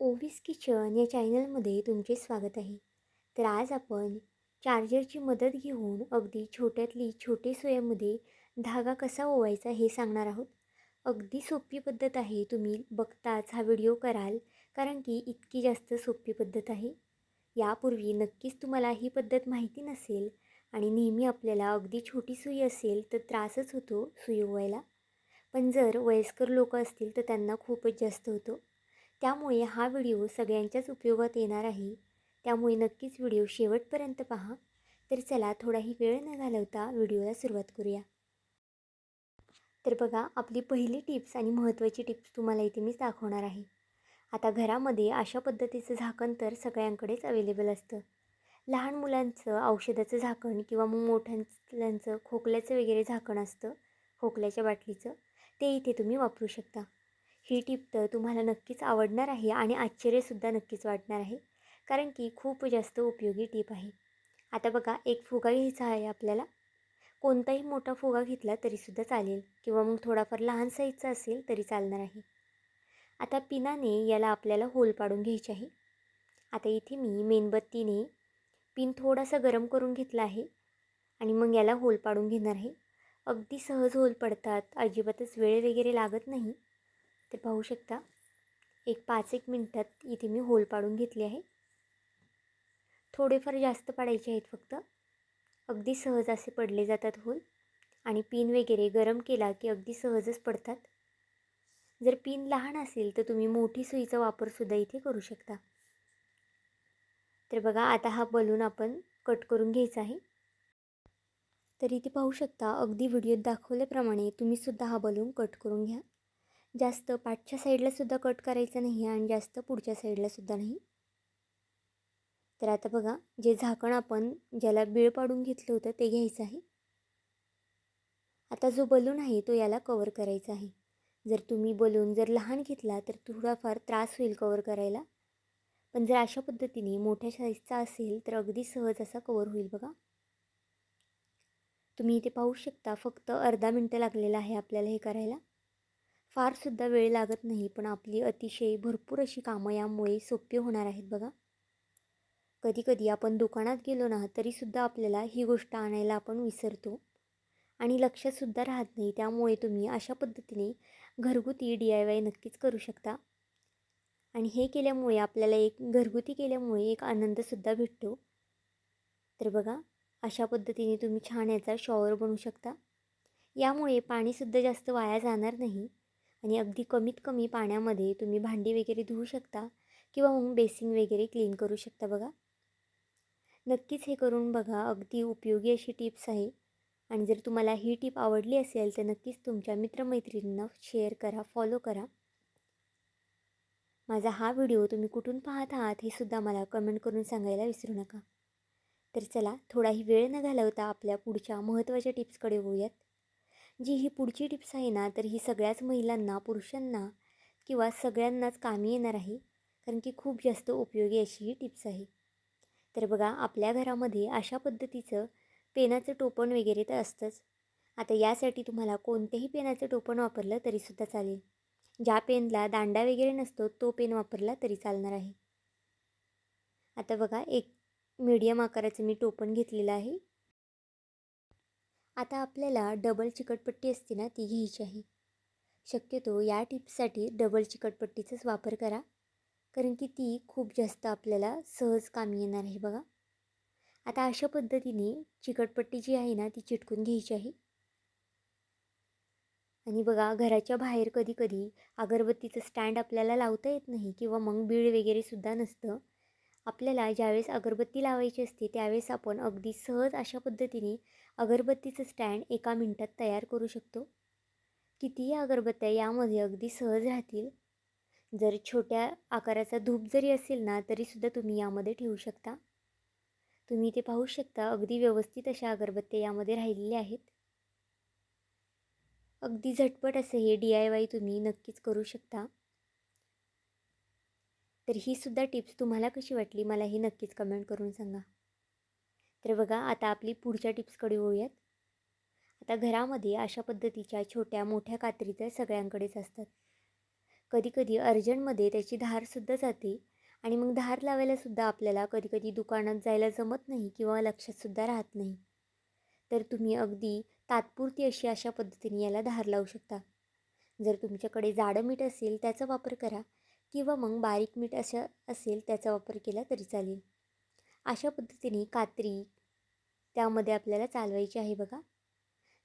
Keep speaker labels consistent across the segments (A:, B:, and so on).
A: Ovis kitchen या चॅनलमध्ये तुमचे स्वागत आहे. तर आज आपण चार्जरची मदत घेऊन अगदी छोट्यातली छोटे सोयामध्ये धागा कसा ओवायचा हे सांगणार आहोत. अगदी सोपी पद्धत आहे तुम्ही बघताच हा व्हिडिओ कराल कारण की इतकी जास्त सोपी पद्धत आहे. यापूर्वी नक्कीच तुम्हाला ही पद्धत माहिती नसेल आणि नेहमी आपल्याला अगदी छोटी सुई असेल तर त्रासच होतो सुई ओवायला. पण जर वयस्कर लोक असतील तर त्यांना खूपच जास्त होतो. त्यामुळे हा व्हिडिओ सगळ्यांच्याच उपयोगात येणार आहे. त्यामुळे नक्कीच व्हिडिओ शेवटपर्यंत पहा. तर चला थोडाही वेळ न घालवता व्हिडिओला सुरुवात करूया. तर बघा आपली पहिली टिप्स आणि महत्त्वाची टिप्स तुम्हाला इथे मी दाखवणार आहे. आता घरामध्ये अशा पद्धतीचं झाकण तर सगळ्यांकडेच अवेलेबल असतं. लहान मुलांचं औषधाचं झाकण किंवा मग मोठ्यांचं खोकल्याचं वगैरे झाकण असतं खोकल्याच्या बाटलीचं ते इथे तुम्ही वापरू शकता. ही टिप तर तुम्हाला नक्कीच आवडणार आहे आणि आश्चर्यसुद्धा नक्कीच वाटणार आहे. कारण की खूप जास्त उपयोगी टीप आहे. आता बघा एक फुगा घ्यायचा आहे आपल्याला. कोणताही मोठा फुगा घेतला तरीसुद्धा चालेल किंवा मग थोडाफार लहान साईजचा असेल तरी चालणार आहे. आता पिनाने याला आपल्याला होल पाडून घ्यायचे आहे. आता इथे मी मेणबत्तीने पिन थोडासा गरम करून घेतला आहे आणि मग याला होल पाडून घेणार आहे. अगदी सहज होल पडतात. अजिबातच वेळ वगैरे लागत नाही. ते पाहू शकता. एक पाच एक मिनटात इथे मी होल पाडून घेतले आहे. थोडेफार जास्त पाडायचे आहेत फक्त. अगदी सहज असे पडले जातात होल. आणि पिन वगैरे गरम केला की अगदी सहजच पडतात. जर पिन लहान असेल तर तुम्ही मोठी सुईचा वापरसुद्धा इथे करू शकता. तर बघा आता हा बलून आपण कट करून घ्यायचा आहे. तर इथे पाहू शकता अगदी व्हिडिओत दाखवल्याप्रमाणे तुम्हीसुद्धा हा बलून कट करून घ्या. जास्त पाठच्या साईडलासुद्धा कट करायचं नाही आणि जास्त पुढच्या साईडलासुद्धा नाही. तर आता बघा जे झाकण आपण ज्याला बीळ पाडून घेतलं होतं ते घ्यायचं आहे. आता जो बलून आहे तो याला कवर करायचा आहे. जर तुम्ही बलून जर लहान घेतला तर थोडाफार त्रास होईल कवर करायला. पण जर अशा पद्धतीने मोठ्या साईजचा असेल तर अगदी सहज असा कवर होईल बघा. तुम्ही इथे पाहू शकता फक्त अर्धा मिनटं लागलेला आहे आपल्याला हे करायला. फारसुद्धा वेळ लागत नाही पण आपली अतिशय भरपूर अशी कामं यामुळे सोपी होणार आहेत बघा. कधीकधी आपण दुकानात गेलो ना तरीसुद्धा आपल्याला ही गोष्ट आणायला आपण विसरतो आणि लक्षातसुद्धा राहत नाही. त्यामुळे तुम्ही अशा पद्धतीने घरगुती डी आय वाय नक्कीच करू शकता. आणि हे केल्यामुळे आपल्याला एक घरगुती केल्यामुळे एक आनंदसुद्धा भेटतो. तर बघा अशा पद्धतीने तुम्ही छान याचा शॉवर बनवू शकता. यामुळे पाणीसुद्धा जास्त वाया जाणार नाही. आणि अगदी कमीत कमी पाण्यामध्ये तुम्ही भांडी वगैरे धुवू शकता किंवा मग बेसिंग वगैरे क्लीन करू शकता बघा. नक्कीच हे करून बघा अगदी उपयोगी अशी टिप्स आहे. आणि जर तुम्हाला ही टीप आवडली असेल तर नक्कीच तुमच्या मित्रमैत्रिणींना शेअर करा फॉलो करा. माझा हा व्हिडिओ तुम्ही कुठून पाहत आहात हे सुद्धा मला कमेंट करून सांगायला विसरू नका. तर चला थोडाही वेळ न घालवता आपल्या पुढच्या महत्त्वाच्या टिप्सकडे होऊयात जी ही पुढची टिप्स आहे ना तर ही सगळ्याच महिलांना पुरुषांना किंवा सगळ्यांनाच कामी येणार आहे. कारण की खूप जास्त उपयोगी अशी ही टिप्स आहे. तर बघा आपल्या घरामध्ये अशा पद्धतीचं पेनाचं टोपण वगैरे तर असतंच. आता यासाठी तुम्हाला कोणत्याही पेनाचं टोपण वापरलं तरीसुद्धा चालेल. ज्या पेनला दांडा वगैरे नसतो तो पेन वापरला तरी चालणार आहे. आता बघा एक मीडियम आकाराचं मी टोपण घेतलेलं आहे. आता आपल्याला डबल चिकटपट्टी असते ना ती घ्यायची आहे. शक्यतो या टिप्ससाठी डबल चिकटपट्टीचाच वापर करा. कारण की ती खूप जास्त आपल्याला सहज कामी येणार आहे बघा. आता अशा पद्धतीने चिकटपट्टी जी आहे ना ती चिटकून घ्यायची आहे. आणि बघा घराच्या बाहेर कधी कधी अगरबत्तीचं स्टँड आपल्याला लावता येत नाही किंवा मग बीळ वगैरे सुद्धा नसतं. आपल्याला ज्यावेळेस अगरबत्ती लावायची असते त्यावेळेस आपण अगदी सहज अशा पद्धतीने अगरबत्तीचं स्टँड एका मिनटात तयार करू शकतो? कितीही अगरबत्त्या यामध्ये अगदी सहज राहतील. जर छोट्या आकाराचा धूप जरी असेल ना तरीसुद्धा तुम्ही यामध्ये ठेवू शकता. तुम्ही ते पाहू शकता अगदी व्यवस्थित अशा अगरबत्त्या यामध्ये राहिलेल्या आहेत. अगदी झटपट असं हे डी आय वाय तुम्ही नक्कीच करू शकता. तर ही सुद्धा टिप्स तुम्हाला कशी वाटली मला ही नक्कीच कमेंट करून सांगा. तर बघा आता आपली पुढच्या टिप्सकडे होऊयात आता घरामध्ये अशा पद्धतीच्या छोट्या मोठ्या कात्री तर सगळ्यांकडेच असतात. कधीकधी अर्जंटमध्ये त्याची धारसुद्धा जाते आणि मग धार लावायलासुद्धा आपल्याला कधीकधी दुकानात जायला जमत नाही किंवा लक्षातसुद्धा राहत नाही. तर तुम्ही अगदी तात्पुरती अशी अशा पद्धतीने याला धार लावू शकता. जर तुमच्याकडे जाडं मीठ असेल त्याचा वापर करा किंवा मग बारीक मीठ असं असेल त्याचा वापर केला तरी चालेल. अशा पद्धतीने कात्री त्यामध्ये आपल्याला चालवायची आहे बघा.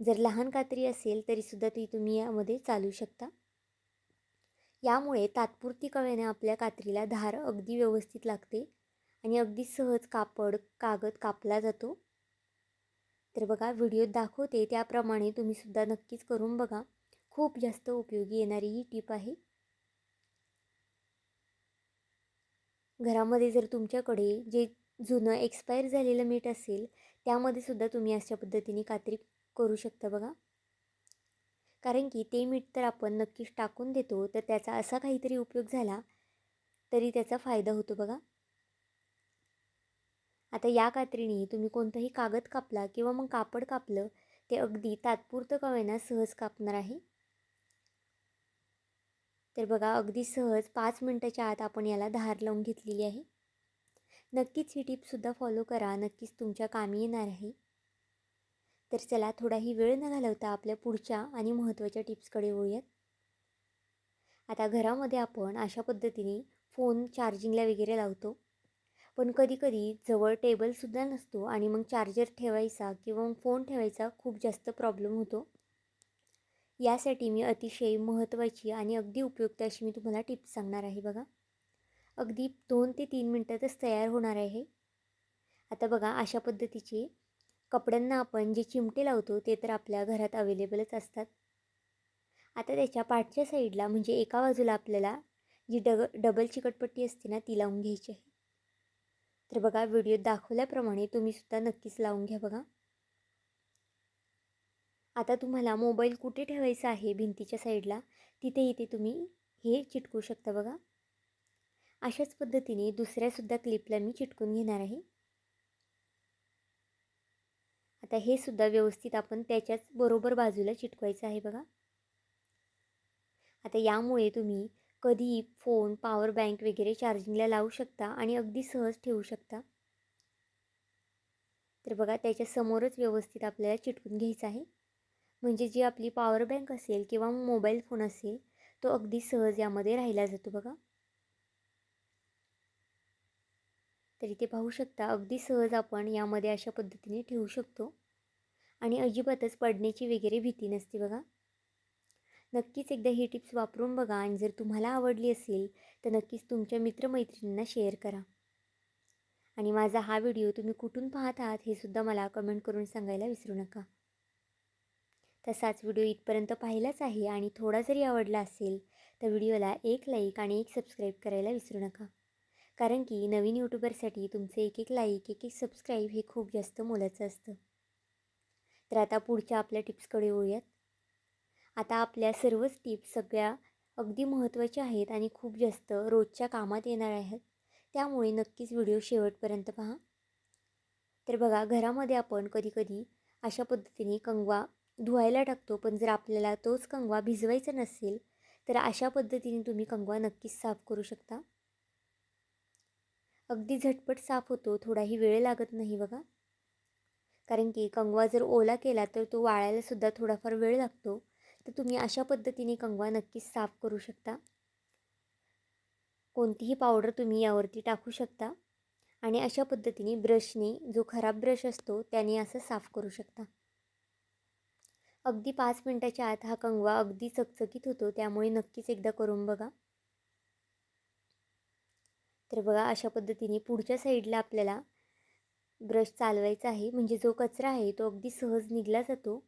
A: जर लहान कात्री असेल तरीसुद्धा ती तुम्ही यामध्ये चालू शकता. यामुळे तात्पुरती कवेने आपल्या कात्रीला धार अगदी व्यवस्थित लागते आणि अगदी सहज कापड कागद कापला जातो. तर बघा व्हिडिओत दाखवते त्याप्रमाणे तुम्हीसुद्धा नक्कीच करून बघा. खूप जास्त उपयोगी येणारी ही टीप आहे. घरामध्ये जर तुमच्याकडे जे जुनं एक्सपायर झालेलं मीठ असेल त्यामध्ये सुद्धा तुम्ही अशा पद्धतीने कात्री करू शकता बघा. कारण की ते मीठ तर आपण नक्कीच टाकून देतो तर त्याचा असा काहीतरी उपयोग झाला तरी त्याचा फायदा होतो बघा. आता या कात्रीने तुम्ही कोणताही कागद कापला किंवा मग कापड कापलं ते अगदी तात्पुरतं कवेना सहज कापणार आहे? तर बघा अगदी सहज पाच मिनटाच्या आत आपण याला धार लावून घेतलेली आहे. नक्कीच ही टिपसुद्धा फॉलो करा. नक्कीच तुमच्या कामी येणार आहे. तर चला थोडाही वेळ न घालवता आपल्या पुढच्या आणि महत्त्वाच्या टिप्सकडे वळूयात. आता घरामध्ये आपण अशा पद्धतीने फोन चार्जिंगला वगैरे लावतो. पण कधीकधी जवळ टेबलसुद्धा नसतो आणि मग चार्जर ठेवायचा किंवा मग फोन ठेवायचा खूप जास्त प्रॉब्लेम होतो. यासाठी मी अतिशय महत्त्वाची आणि अगदी उपयुक्त अशी मी तुम्हाला टिप्स सांगणार आहे बघा. अगदी दोन ते तीन मिनटातच तयार होणार आहे. आता बघा अशा पद्धतीचे कपड्यांना आपण जे चिमटे लावतो ते तर आपल्या घरात अवेलेबलच असतात. आता त्याच्या पाठच्या साईडला म्हणजे एका बाजूला आपल्याला जी डग डबल चिकटपट्टी असते ना ती लावून घ्यायची आहे. तर बघा व्हिडिओत दाखवल्याप्रमाणे तुम्हीसुद्धा नक्कीच लावून घ्या बघा. आता तुम्हाला मोबाईल कुठे ठेवायचा आहे भिंतीच्या साईडला तिथे इथे तुम्ही हे चिटकू शकता बघा. अशाच पद्धतीने दुसऱ्यासुद्धा क्लिपला मी चिटकून घेणार आहे. आता हे सुद्धा व्यवस्थित आपण त्याच्याच बरोबर बाजूला चिटकवायचं आहे बघा. आता यामुळे तुम्ही कधी फोन पॉवर बँक वगैरे चार्जिंगला लावू शकता आणि अगदी सहज ठेवू शकता. तर बघा त्याच्या समोरच व्यवस्थित आपल्याला चिटकून घ्यायचं आहे. म्हणजे जी आपली पॉवर बँक असेल किंवा मोबाईल फोन असेल तो अगदी सहज यामध्ये राहिला जातो बघा. तर इथे पाहू शकता अगदी सहज आपण यामध्ये अशा पद्धतीने ठेवू शकतो. आणि अजिबातच पडण्याची वगैरे भीती नसते बघा. नक्कीच एकदा ही टिप्स वापरून बघा आणि जर तुम्हाला आवडली असेल तर नक्कीच तुमच्या मित्रमैत्रिणींना शेअर करा. आणि माझा हा व्हिडिओ तुम्ही कुठून पाहत आहात हे सुद्धा मला कमेंट करून सांगायला विसरू नका. तसाच व्हिडिओ इथपर्यंत पाहिलाच आहे आणि थोडा जरी आवडला असेल तर व्हिडिओला एक लाईक आणि एक सबस्क्राईब करायला विसरू नका. कारण की नवीन यूट्यूबरसाठी तुमचे एक एक लाईक एक एक सबस्क्राईब हे खूप जास्त मोलाचं असतं. तर आता पुढच्या आपल्या टिप्सकडे येऊयात आता आपल्या सर्वच टिप्स सगळ्या अगदी महत्त्वाच्या आहेत आणि खूप जास्त रोजच्या कामात येणार आहेत. त्यामुळे नक्कीच व्हिडिओ शेवटपर्यंत पहा. तर बघा घरामध्ये आपण कधीकधी अशा पद्धतीने कंगवा धुवायला टाकतो पण जर आपल्याला तोच कंगवा भिजवायचा नसेल तर अशा पद्धतीने तुम्ही कंगवा नक्कीच साफ करू शकता. अगदी झटपट साफ होतो. थोडाही वेळ लागत नाही बघा. कारण की कंगवा जर ओला केला तर तो वाळायलासुद्धा थोडाफार वेळ लागतो. तर तुम्ही अशा पद्धतीने कंगवा नक्कीच साफ करू शकता. कोणतीही पावडर तुम्ही यावरती टाकू शकता. आणि अशा पद्धतीने ब्रशने जो खराब ब्रश असतो त्याने असं साफ करू शकता. अगदी पाच मिनटाच्या आत हा कंगवा अगदी चकचकीत होतो. त्यामुळे नक्कीच एकदा करून बघा. तर बघा अशा पद्धतीने पुढच्या साईडला आपल्याला ब्रश चालवायचा आहे. म्हणजे जो कचरा आहे तो अगदी सहज निघला जातो.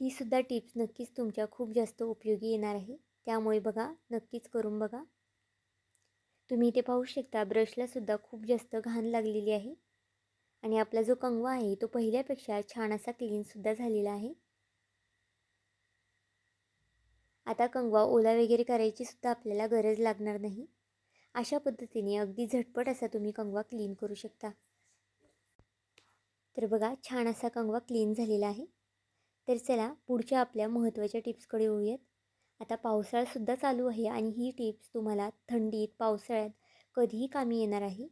A: ही सुद्धा टिप्स नक्कीच तुमच्या खूप जास्त उपयोगी येणार आहे. त्यामुळे बघा नक्कीच करून बघा. तुम्ही इथे पाहू शकता ब्रशला सुद्धा खूप जास्त घाण लागलेली आहे. आणि आपला जो कंगवा आहे तो पहिल्यापेक्षा छान असा क्लीनसुद्धा झालेला आहे. आता कंगवा ओला वगैरे करायची सुद्धा आपल्याला गरज लागणार नाही. अशा पद्धतीने अगदी झटपट असा तुम्ही कंगवा क्लीन करू शकता. तर बघा छान असा कंगवा क्लीन झालेला आहे. तर चला पुढच्या आपल्या महत्त्वाच्या टिप्सकडे येऊयात आता पावसाळासुद्धा चालू आहे आणि ही टिप्स तुम्हाला थंडीत पावसाळ्यात कधीही कामी येणार आहे.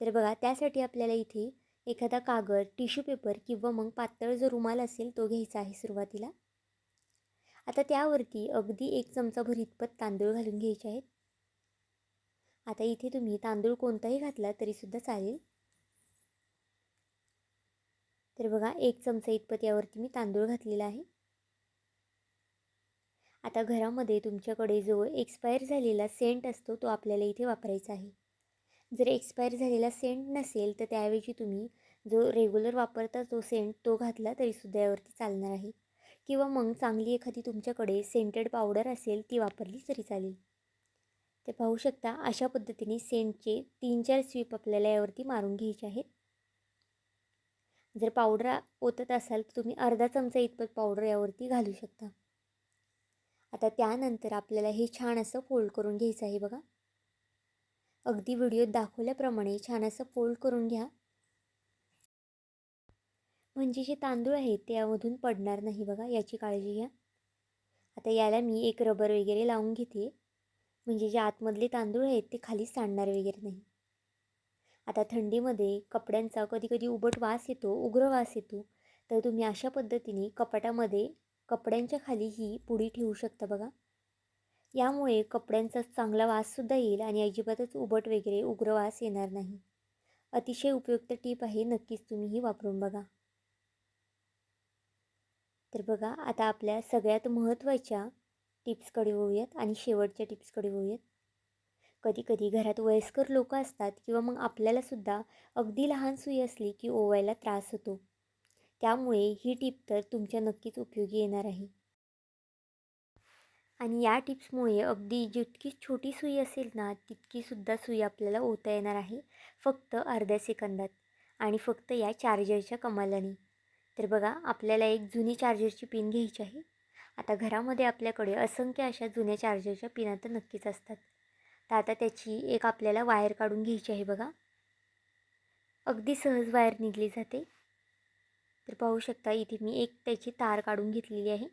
A: तर बघा त्यासाठी आपल्याला इथे एखादा कागद टिश्यू पेपर किंवा मग पातळ जो रुमाल असेल तो घ्यायचा आहे सुरुवातीला. आता त्यावरती अगदी एक चमचाभर इतपत तांदूळ घालून घ्यायचे आहेत. आता इथे तुम्ही तांदूळ कोणताही घातला तरीसुद्धा चालेल. तर बघा एक चमचा इतपत यावरती मी तांदूळ घातलेला आहे. आता घरामध्ये तुमच्याकडे जो एक्सपायर झालेला सेंट असतो तो आपल्याला इथे वापरायचा आहे. जर एक्सपायर झालेला सेंट नसेल तर त्याऐवजी तुम्ही जो रेग्युलर वापरता तो सेंट तो घातला तरीसुद्धा यावरती चालणार आहे. किंवा मग चांगली एखादी तुमच्याकडे सेंटेड पावडर असेल ती वापरली तरी चालेल. ते पाहू शकता अशा पद्धतीने सेंटचे तीन चार स्वीप आपल्याला यावरती मारून घ्यायचे आहेत. जर पावडर ओतत असाल तर तुम्ही अर्धा चमचा इतपत पावडर यावरती घालू शकता. आता त्यानंतर आपल्याला हे छान असं फोल्ड करून घ्यायचं आहे बघा. अगदी व्हिडिओत दाखवल्याप्रमाणे छान असं फोल्ड करून घ्या. म्हणजे जे तांदूळ आहेत ते यामधून पडणार नाही बघा याची काळजी घ्या. आता याला मी एक रबर वगैरे लावून घेते. म्हणजे जे आतमधले तांदूळ आहेत ते खाली सांडणार वगैरे नाही. आता थंडीमध्ये कपड्यांचा कधी कधी उबट वास येतो उग्र वास येतो. तर तुम्ही अशा पद्धतीने कपाटामध्ये कपड्यांच्या खाली ही पुडी ठेवू शकता बघा. यामुळे कपड्यांचा चांगला वाससुद्धा येईल आणि अजिबातच उबट वगैरे उग्र वास येणार नाही. अतिशय उपयुक्त टीप आहे नक्कीच तुम्ही ही वापरून बघा. तर बघा आता आपल्या सगळ्यात महत्त्वाच्या टिप्सकडे वळूयात आणि शेवटच्या टिप्सकडे वळूयात. कधी कधी घरात वयस्कर लोक असतात किंवा मग आपल्यालासुद्धा अगदी लहान सुई असली की ओवायला त्रास होतो. त्यामुळे ही टीप तर तुमच्या नक्कीच उपयोगी येणार आहे. आणि या टिप्समुळे अगदी जितकी छोटी सुई असेल ना तितकीसुद्धा सुई आपल्याला ओता येणार आहे फक्त अर्ध्या सेकंदात. आणि फक्त या चार्जरच्या कमालाने. तर बघा आपल्याला एक जुनी चार्जरची पिन घ्यायची आहे. आता घरामध्ये आपल्याकडे असंख्य अशा जुन्या चार्जरच्या पिना तर नक्कीच असतात. तर आता त्याची एक आपल्याला वायर काढून घ्यायची आहे बघा. अगदी सहज वायर निघली जाते. तर पाहू शकता इथे मी एक त्याची तार काढून घेतलेली आहे.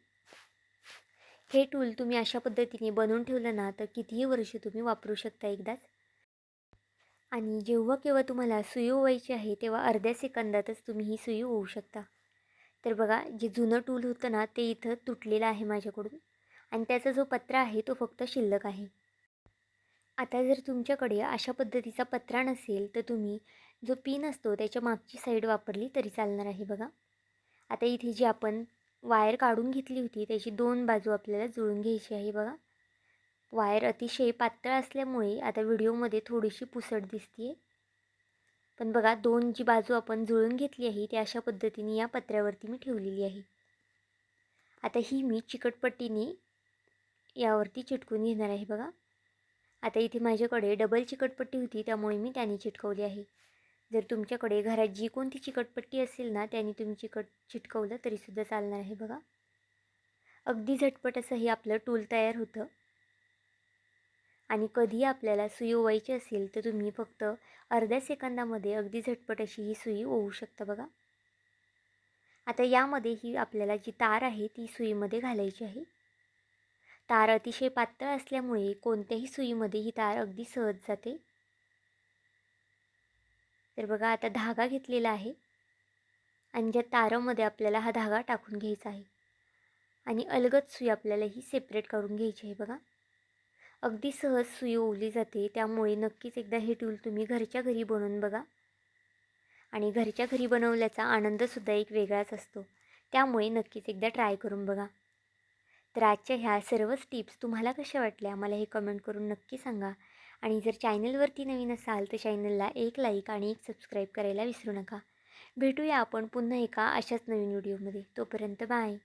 A: हे टूल तुम्ही अशा पद्धतीने बनवून ठेवलं ना तर कितीही वर्ष तुम्ही वापरू शकता एकदाच. आणि जेव्हा केव्हा तुम्हाला सुई ओवायची आहे तेव्हा अर्ध्या सेकंदातच तुम्ही ही सुई ओवू शकता. तर बघा जे जुनं टूल होतं ना ते इथं तुटलेलं आहे माझ्याकडून. आणि त्याचा जो पत्रा आहे तो फक्त शिल्लक आहे. आता जर तुमच्याकडे अशा पद्धतीचा पत्रा नसेल तर तुम्ही जो पिन असतो त्याच्या मागची साईड वापरली तरी चालणार आहे बघा. आता इथे जी आपण वायर काढून घेतली होती त्याची दोन बाजू आपल्याला जुळून घ्यायची आहे बघा. वायर अतिशय पातळ असल्यामुळे आता व्हिडिओमध्ये थोडीशी पुसट दिसते पण बघा दोन जी बाजू आपण जुळून घेतली आहे ती अशा पद्धतीने या पत्र्यावरती मी ठेवलेली आहे. आता ही मी चिकटपट्टीने यावरती चिटकून घेणार आहे बघा. आता इथे माझ्याकडे डबल चिकटपट्टी होती त्यामुळे मी त्याने चिटकवली आहे. जर तुमच्याकडे घरात जी कोणती चिकटपट्टी असेल ना त्याने तुम्ही चिकट चिटकवलं तरीसुद्धा चालणार आहे बघा. अगदी झटपट असं हे आपलं टूल तयार होतं. आणि कधी आपल्याला सुई ओवायची असेल तर तुम्ही फक्त अर्ध्या सेकंदामध्ये अगदी झटपट अशी ही सुई ओवू शकता बघा. आता यामध्ये ही आपल्याला जी तार आहे ती सुईमध्ये घालायची आहे. तार अतिशय पातळ असल्यामुळे कोणत्याही सुईमध्ये ही तार अगदी सहज जाते. तर बघा आता धागा घेतलेला आहे. आणि ज्या तारामध्ये आपल्याला हा धागा टाकून घ्यायचा आहे. आणि अलगद सुई आपल्याला ही सेपरेट करून घ्यायची आहे बघा. अगदी सहज सुई ओवली जाते. त्यामुळे नक्कीच एकदा हे टूल तुम्ही घरच्या घरी बनवून बघा. आणि घरच्या घरी बनवल्याचा आनंदसुद्धा एक वेगळाच असतो. त्यामुळे नक्कीच एकदा ट्राय करून बघा. तर आजच्या ह्या सर्वच टिप्स तुम्हाला कशा वाटल्या? मला हे कमेंट करून नक्की सांगा. आणि जर चॅनलवरती नवीन असाल तर चॅनलला एक लाईक आणि एक सबस्क्राईब करायला विसरू नका. भेटूया आपण पुन्हा एका अशाच नवीन व्हिडिओमध्ये. तोपर्यंत बाय.